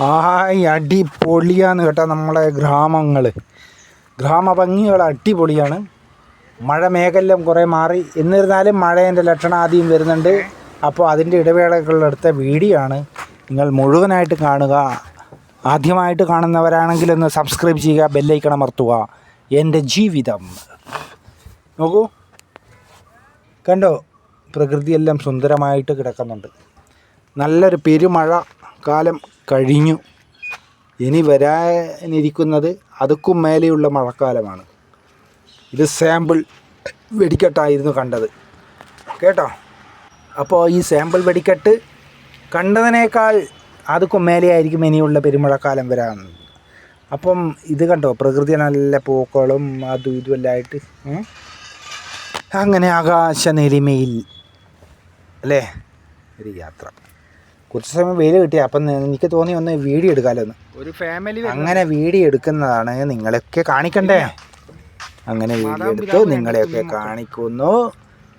ആയ് അടിപൊളിയാന്ന് കേട്ടോ നമ്മളെ ഗ്രാമങ്ങൾ ഗ്രാമഭംഗികൾ അടിപൊളിയാണ്. മഴ മേഘെല്ലാം കുറേ മാറി. എന്നിരുന്നാലും മഴേന്റെ ലക്ഷണം ആദ്യം വരുന്നുണ്ട്. അപ്പോൾ അതിന്റെ ഇടവേളകളിലെടുത്ത വീഡിയോ ആണ്. നിങ്ങൾ മുഴുവനായിട്ട് കാണുക. ആദ്യമായിട്ട് കാണുന്നവരാണെങ്കിൽ ഒന്ന് സബ്സ്ക്രൈബ് ചെയ്യുക ബെല്ലൈക്കൺ അമർത്തുക. എന്റെ ജീവിതം. നോക്കൂ. കണ്ടോ? പ്രകൃതിയെല്ലാം സുന്ദരമായിട്ട് കിടക്കുന്നുണ്ട്. നല്ലൊരു പെരുമഴ കാലം കഴിഞ്ഞു. ഇനി വരാനിരിക്കുന്നത് അതുക്കും മേലെയുള്ള മഴക്കാലമാണ്. ഇത് സാമ്പിൾ വെടിക്കെട്ടായിരുന്നു കണ്ടത്. കേട്ടോ? അപ്പോൾ ഈ സാമ്പിൾ വെടിക്കെട്ട് കണ്ടതിനേക്കാൾ അതുക്കും മേലെയായിരിക്കും ഇനിയുള്ള പെരുമഴക്കാലം വരാൻ. അപ്പം ഇത് കണ്ടോ? പ്രകൃതി നല്ല പൂക്കളും അതും ഇതുമെല്ലാമായിട്ട് അങ്ങനെ ആകാശ അല്ലേ? ഒരു യാത്ര. കുറച്ച് സമയം വെയിൽ കിട്ടിയ അപ്പം എനിക്ക് തോന്നി ഒന്ന് വീഡിയോ എടുക്കാമല്ലോ ഒരു ഫാമിലി അങ്ങനെ വീഡിയോ എടുക്കുന്നതാണ് നിങ്ങളൊക്കെ കാണിക്കണ്ടേ? അങ്ങനെ വീഡിയോ എടുത്ത് നിങ്ങളെയൊക്കെ കാണിക്കുന്നു.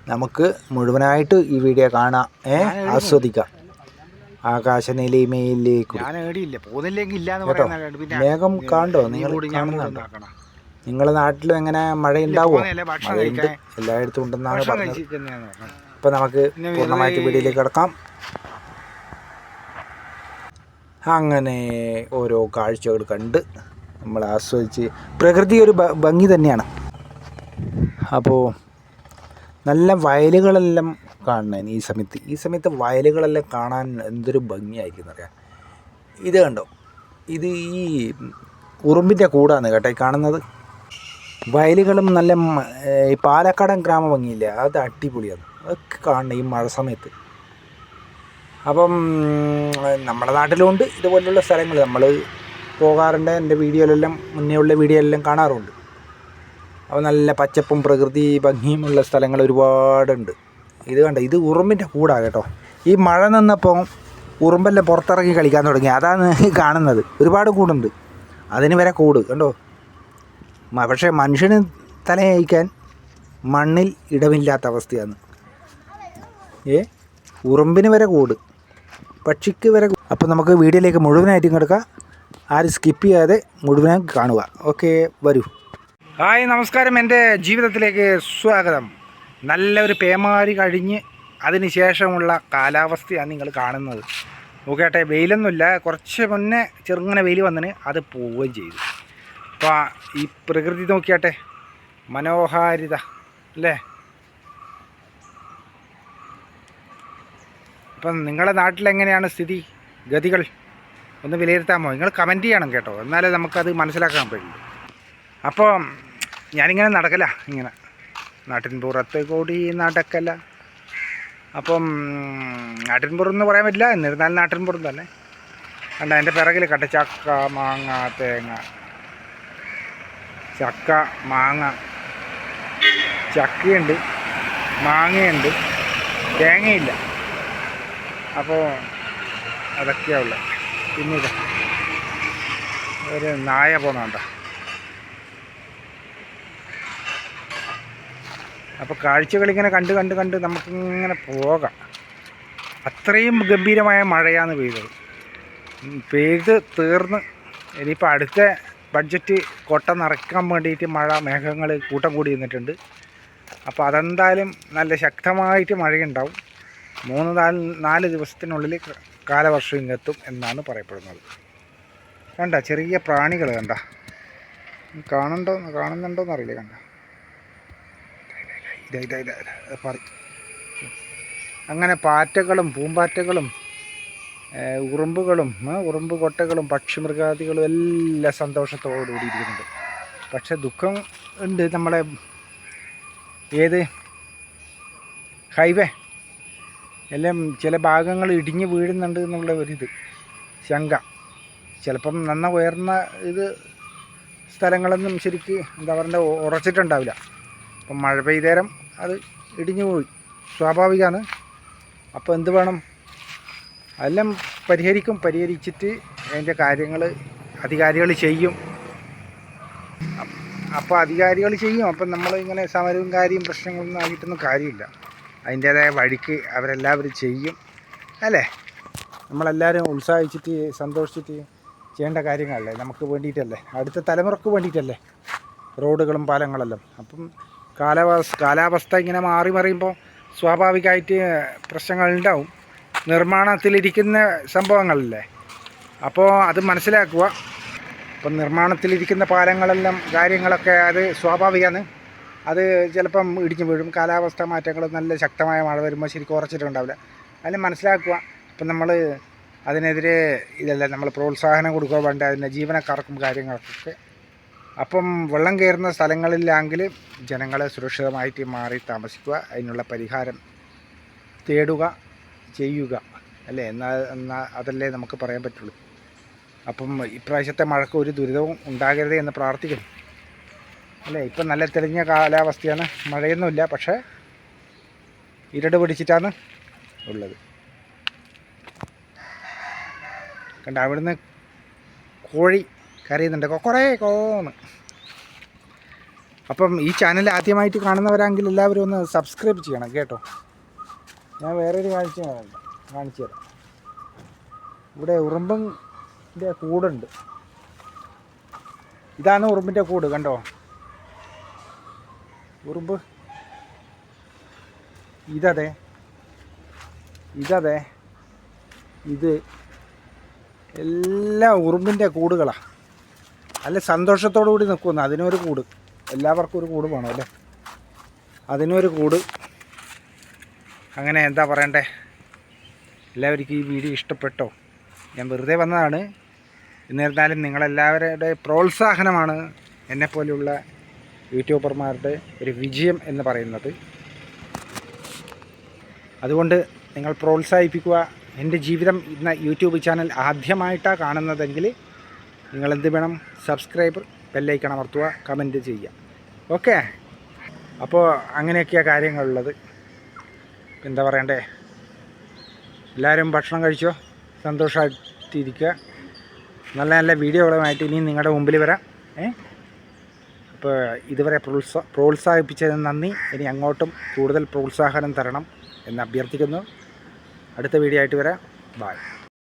നമുക്ക് മുഴുവനായിട്ട് ഈ വീഡിയോ കാണാം. ഏ? ആസ്വദിക്കാം. ആകാശ നിലയിമയിലേക്ക് ഞാൻ ഏടിയില്ല. പോകുന്നില്ലെങ്കിൽ ഇല്ലാന്ന് കേട്ടോ? മേഘം കാണ്ടോ? നിങ്ങൾ കാണുന്നുണ്ടോ? ഉണ്ടാക്കണം. നിങ്ങളെ നാട്ടിലും എങ്ങനെ മഴ ഉണ്ടാവുമോ മഴയുണ്ട്. എല്ലായിടത്തും ഉണ്ടെന്നാണ് പറഞ്ഞത്. കഴിച്ചിട്ട് അപ്പം നമുക്ക് പൂർണമായിട്ട് വീഡിയോയിലേക്ക് കിടക്കാം. അങ്ങനെ ഓരോ കാഴ്ചകൾ കണ്ട് നമ്മൾ ആസ്വദിച്ച് പ്രകൃതി ഒരു ഭംഗി തന്നെയാണ്. അപ്പോൾ നല്ല വയലുകളെല്ലാം കാണണം ഈ സമയത്ത്. ഈ സമയത്ത് വയലുകളെല്ലാം കാണാൻ എന്തൊരു ഭംഗിയായിരിക്കും എന്നറിയാം ഇത് കണ്ടോ? ഇത് ഈ ഉറുമ്പിന്റെ കൂടാണ് കേട്ടോ ഈ കാണുന്നത്. വയലുകളും നല്ല ഈ പാലക്കാടൻ ഗ്രാമ ഭംഗിയില്ലേ? അത് അടിപൊളിയാണ്. അതൊക്കെ കാണണം ഈ മഴ സമയത്ത്. അപ്പം നമ്മുടെ നാട്ടിലുണ്ട്. ഇതുപോലുള്ള സ്ഥലങ്ങൾ നമ്മൾ പോകാറുണ്ട്. എന്റെ വീഡിയോയിലെല്ലാം മുന്നേ ഉള്ള വീഡിയോയിലെല്ലാം കാണാറുണ്ട്. അപ്പോൾ നല്ല പച്ചപ്പും പ്രകൃതി ഭംഗിയുമുള്ള സ്ഥലങ്ങൾ ഒരുപാടുണ്ട്. ഇത് കണ്ട? ഇത് ഉറുമ്പിന്റെ കൂടാ കേട്ടോ. ഈ മഴ നിന്നപ്പോൾ ഉറുമ്പെല്ലാം പുറത്തിറങ്ങി കളിക്കാൻ തുടങ്ങി. അതാണ് കാണുന്നത്. ഒരുപാട് കൂടുണ്ട്. അതിന് വരെ കൂട് കണ്ടോ? പക്ഷേ മനുഷ്യന് തലയയക്കാൻ മണ്ണിൽ ഇടമില്ലാത്ത അവസ്ഥയാണ്. ഏ? ഉറുമ്പിന് വരെ കൂട്. പക്ഷിക്ക് വരെ അപ്പോൾ നമുക്ക് വീഡിയോയിലേക്ക് മുഴുവനായിട്ടും കിടക്കാം. ആരും സ്കിപ്പ് ചെയ്യാതെ മുഴുവനായി കാണുക. ഓക്കെ വരൂ. ഹായ് നമസ്കാരം. എന്റെ ജീവിതത്തിലേക്ക് സ്വാഗതം. നല്ലൊരു പേമാരി കഴിഞ്ഞ് അതിന് ശേഷമുള്ള കാലാവസ്ഥയാണ് നിങ്ങൾ കാണുന്നത്. നോക്കട്ടെ വെയിലൊന്നുമില്ല. കുറച്ച് മുന്നേ ചെറുങ്ങനെ വെയിൽ വന്നിന് അത് പോവുകയും ചെയ്തു. അപ്പോൾ ഈ പ്രകൃതി നോക്കിയാട്ടെ മനോഹാരിത അല്ലേ? അപ്പം നിങ്ങളുടെ നാട്ടിൽ എങ്ങനെയാണ് സ്ഥിതി? ഗതികൾ? ഒന്ന് വിലയിരുത്താമോ? നിങ്ങൾ കമന്റ് ചെയ്യണം കേട്ടോ. എന്നാലേ നമുക്കത് മനസ്സിലാക്കാൻ പറ്റുള്ളൂ. അപ്പോൾ ഞാനിങ്ങനെ നടക്കല ഇങ്ങനെ. നാട്ടിൻ പുറത്ത് കൂടി നടക്കല. അപ്പം നാട്ടിൻ പുറം എന്ന് പറയാൻ പറ്റില്ല. എന്നിരുന്നാലും നാട്ടിൻ പുറം തന്നെ. അല്ല എന്റെ പിറകിൽ കട്ട ചക്ക മാങ്ങ തേങ്ങ. ചക്ക മാങ്ങ. ചക്കയുണ്ട് മാങ്ങയുണ്ട്. തേങ്ങയില്ല. അപ്പോൾ അതൊക്കെയാണ് ഉള്ളത് പിന്നീട് ഒരു നായ പോന്നുണ്ട അപ്പോൾ കാഴ്ചകളിങ്ങനെ കണ്ട് കണ്ട് കണ്ട് നമുക്കിങ്ങനെ പോകാം. അത്രയും ഗംഭീരമായ മഴയാണ് പെയ്തത്. പെയ്ത് തീർന്ന് ഇനിയിപ്പോൾ അടുത്ത ബഡ്ജറ്റ് കൊട്ട നിറയ്ക്കാൻ വേണ്ടിയിട്ട് മഴ മേഘങ്ങൾ കൂട്ടം കൂടി നിന്നിട്ടുണ്ട്. അപ്പോൾ അതെന്തായാലും നല്ല ശക്തമായിട്ട് മഴയുണ്ടാവും. മൂന്ന് നാല് ദിവസത്തിനുള്ളിൽ കാലവർഷം ഇങ്ങെത്തും എന്നാണ് പറയപ്പെടുന്നത്. കണ്ട ചെറിയ പ്രാണികൾ കണ്ട. കാണുന്നുണ്ടോ കാണുന്നുണ്ടോന്ന് അറിയില്ല കണ്ട. ഇതാ ഇതാ ഇതാ അങ്ങനെ പാറ്റകളും പൂമ്പാറ്റകളും ഉറുമ്പുകളും ഉറുമ്പ് കൊട്ടകളും പക്ഷിമൃഗാദികളും എല്ലാം സന്തോഷത്തോടുകൂടി ഇരിക്കുന്നുണ്ട്. പക്ഷെ ദുഃഖം ഉണ്ട് നമ്മളെ ഏത്? ഹൈവേ. എല്ലാം ചില ഭാഗങ്ങൾ ഇടിഞ്ഞ് വീഴുന്നുണ്ട് എന്നുള്ള ഒരിത് ശങ്ക. ചിലപ്പം നന്ന ഉയർന്ന ഇത് സ്ഥലങ്ങളൊന്നും ശരിക്ക് എന്താ പറയുക ഉറച്ചിട്ടുണ്ടാവില്ല. അപ്പം മഴ പെയ്തേരം അത് ഇടിഞ്ഞു പോയി. സ്വാഭാവികമാണ് അപ്പോൾ എന്ത് വേണം? അതെല്ലാം പരിഹരിക്കും. പരിഹരിച്ചിട്ട് അതിന്റെ കാര്യങ്ങൾ അധികാരികൾ ചെയ്യും. അപ്പോൾ അധികാരികൾ ചെയ്യും. അപ്പം നമ്മളിങ്ങനെ സമരവും കാര്യവും പ്രശ്നങ്ങളൊന്നും ആയിട്ടൊന്നും കാര്യമില്ല. അതിന്റേതായ വഴിക്ക് അവരെല്ലാവരും ചെയ്യും. അല്ലേ? നമ്മളെല്ലാവരും ഉത്സാഹിച്ചിട്ട് സന്തോഷിച്ചിട്ട് ചെയ്യേണ്ട കാര്യങ്ങളല്ലേ? നമുക്ക് വേണ്ടിയിട്ടല്ലേ? അടുത്ത തലമുറയ്ക്ക് വേണ്ടിയിട്ടല്ലേ? റോഡുകളും പാലങ്ങളെല്ലാം. അപ്പം കാലാവസ്ഥ കാലാവസ്ഥ ഇങ്ങനെ മാറി മറിയുമ്പോൾ സ്വാഭാവികമായിട്ട് പ്രശ്നങ്ങളുണ്ടാവും നിർമ്മാണത്തിലിരിക്കുന്ന സംഭവങ്ങളല്ലേ? അപ്പോൾ അത് മനസ്സിലാക്കുക. അപ്പം നിർമ്മാണത്തിലിരിക്കുന്ന പാലങ്ങളെല്ലാം കാര്യങ്ങളൊക്കെ അത് സ്വാഭാവികമാണ്. അത് ചിലപ്പം ഇടിഞ്ഞു വീഴും. കാലാവസ്ഥ മാറ്റങ്ങൾ നല്ല ശക്തമായ മഴ വരുമ്പോൾ ശരിക്കും ഉറച്ചിട്ടുണ്ടാവില്ല. അതിന് മനസ്സിലാക്കുക. ഇപ്പം നമ്മൾ അതിനെതിരെ ഇതല്ല നമ്മൾ പ്രോത്സാഹനം കൊടുക്കുക വേണ്ട അതിന്റെ ജീവനക്കാർക്കും കാര്യങ്ങൾക്കൊക്കെ. അപ്പം വെള്ളം കയറുന്ന സ്ഥലങ്ങളിലാണെങ്കിൽ ജനങ്ങളെ സുരക്ഷിതമായിട്ട് മാറി താമസിക്കുക. അതിനുള്ള പരിഹാരം തേടുക ചെയ്യുക. അല്ലേ? എന്നാൽ എന്നാൽ അതല്ലേ നമുക്ക് പറയാൻ പറ്റുള്ളൂ. അപ്പം ഇപ്രാവശ്യത്തെ മഴക്ക് ഒരു ദുരിതവും ഉണ്ടാകരുത് എന്ന് പ്രാർത്ഥിക്കുന്നു. അല്ലേ ഇപ്പം നല്ല തെളിഞ്ഞ കാലാവസ്ഥയാണ്. മഴയൊന്നുമില്ല പക്ഷേ ഇരട് പിടിച്ചിട്ടാണ് ഉള്ളത്. കണ്ട അവിടുന്ന് കോഴി കരയുന്നുണ്ട്. കുറേ കോന്ന്. അപ്പം ഈ ചാനൽ ആദ്യമായിട്ട് കാണുന്നവരാണെങ്കിൽ എല്ലാവരും ഒന്ന് സബ്സ്ക്രൈബ് ചെയ്യണം കേട്ടോ. ഞാൻ വേറൊരു കാഴ്ച കാണിച്ചു തരാം. ഇവിടെ ഉറുമ്പിന്റെ കൂടുണ്ട്. ഇതാണ് ഉറുമ്പിന്റെ കൂട് കണ്ടോ? ഉറുമ്പ്. ഇതതെ. ഇതതെ. ഇത് എല്ലാ ഉറുമ്പിന്റെ കൂടുകളാണ് അല്ല സന്തോഷത്തോടു കൂടി നിൽക്കുന്നു അതിനൊരു കൂട്. എല്ലാവർക്കും ഒരു കൂട് വേണം അല്ലേ? അതിനൊരു കൂട്. അങ്ങനെ എന്താ പറയണ്ടേ? എല്ലാവർക്കും ഈ വീഡിയോ ഇഷ്ടപ്പെട്ടോ? ഞാൻ വെറുതെ വന്നതാണ്. എന്നിരുന്നാലും നിങ്ങളെല്ലാവരുടെ പ്രോത്സാഹനമാണ് എന്നെപ്പോലെയുള്ള യൂട്യൂബർമാരുടെ ഒരു വിജയം എന്ന് പറയുന്നത്. അതുകൊണ്ട് നിങ്ങൾ പ്രോത്സാഹിപ്പിക്കുക. എന്റെ ജീവിതം എന്ന യൂട്യൂബ് ചാനൽ ആദ്യമായിട്ടാണ് കാണുന്നതെങ്കിൽ നിങ്ങൾ എന്ത് വേണം? സബ്സ്ക്രൈബ് ബെല്ലൈക്കൺ അമർത്തുക കമന്റ് ചെയ്യുക. ഓക്കെ? അപ്പോൾ അങ്ങനെയൊക്കെയാണ് കാര്യങ്ങളുള്ളത്. എന്താ പറയണ്ടേ? എല്ലാവരും ഭക്ഷണം കഴിച്ചോ? സന്തോഷമായിട്ടിരിക്കുക. നല്ല നല്ല വീഡിയോകളുമായിട്ട് ഇനിയും നിങ്ങളുടെ മുമ്പിൽ വരാം. ഏ? ഇതുവരെ പ്രോത്സാ പ്രോത്സാഹിപ്പിച്ചതിന് നന്ദി. ഇനി അങ്ങോട്ടും കൂടുതൽ പ്രോത്സാഹനം തരണം എന്ന് അഭ്യർത്ഥിക്കുന്നു. അടുത്ത വീഡിയോ ആയിട്ട് വരാം. ബായ്